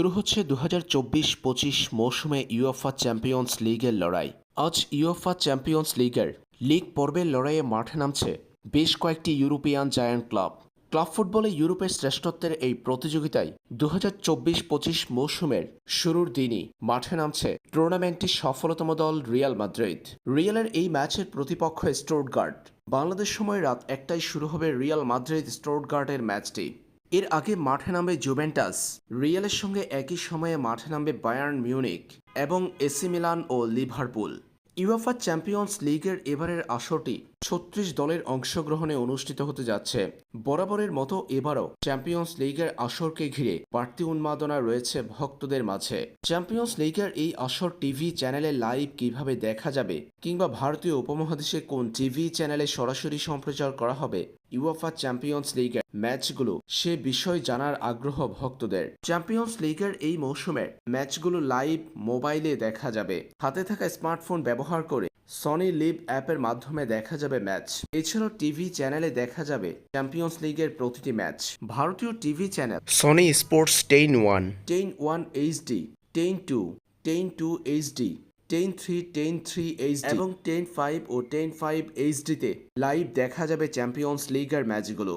শুরু হচ্ছে দু হাজার চব্বিশ পঁচিশ মৌসুমে ইউএফা চ্যাম্পিয়ন্স লিগের লড়াই। আজ ইউএফা চ্যাম্পিয়ন্স লিগের লিগ পর্বের লড়াইয়ে মাঠে নামছে বেশ কয়েকটি ইউরোপিয়ান জায়ান্ট ক্লাব। ক্লাব ফুটবলে ইউরোপের শ্রেষ্ঠত্বের এই প্রতিযোগিতায় দু হাজার চব্বিশ পঁচিশ মৌসুমের শুরুর দিনই মাঠে নামছে টুর্নামেন্টটির সফলতম দল রিয়াল মাদ্রিদ। রিয়ালের এই ম্যাচের প্রতিপক্ষ স্টোরগার্ড বাংলাদেশ সময় রাত একটায় শুরু হবে রিয়াল মাদ্রিদ স্টোরগার্ডের ম্যাচটি। এর আগে মাঠে নামবে জুভেন্টাস, রিয়ালের সঙ্গে একই সময়ে মাঠে নামবে বায়ার্ন মিউনিক এবং এসি মিলান ও লিভারপুল। ইউএফা চ্যাম্পিয়ন্স লিগের এবারের আসরটি ছত্রিশ দলের অংশগ্রহণে অনুষ্ঠিত হতে যাচ্ছে। বরাবরের মতো এবারও চ্যাম্পিয়ন্স লিগের আসরকে ঘিরে বাড়তি উন্মাদনা রয়েছে ভক্তদের মাঝে। চ্যাম্পিয়ন্স লিগের এই আসর টিভি চ্যানেলে লাইভ কীভাবে দেখা যাবে কিংবা ভারতীয় উপমহাদেশে কোন টিভি চ্যানেলে সরাসরি সম্প্রচার করা হবে ইউএফা চ্যাম্পিয়ন্স লিগের ম্যাচগুলো সে বিষয় জানার আগ্রহ ভক্তদের। চ্যাম্পিয়ন্স লিগের এই মৌসুমের ম্যাচগুলো লাইভ মোবাইলে দেখা যাবে। হাতে থাকা স্মার্টফোন ব্যবহার করে সনি লিভ অ্যাপের মাধ্যমে দেখা যাবে ম্যাচ। এছাড়াও টিভি চ্যানেলে দেখা যাবে চ্যাম্পিয়ন্স লিগের প্রতিটি ম্যাচ। ভারতীয় TV channel Sony sports ten one ten one HD ten two ten two HD ten three ten three H এবং টেন ফাইভ ও টেন ফাইভ এইচডিতে লাইভ দেখা যাবে চ্যাম্পিয়ন্স লিগের ম্যাচগুলো